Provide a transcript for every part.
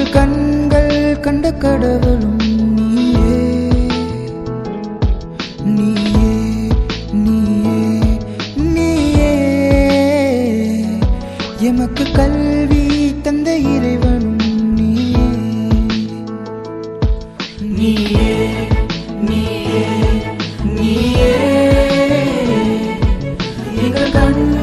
எட்டு கண்கள் கண்ட கடவுளும் நீயே. நீயே நீயே நீயே. எமக்கு கல்வி தந்த இறைவனும் நீயே. நீயே நீயே நீயே. எங்கள் கண்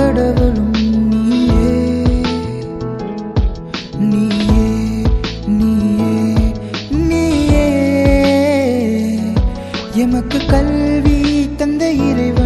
கடவுளும் நீயே. நீயே நீயே நீயே. எமக்கு கல்வி தந்த இறைவன்.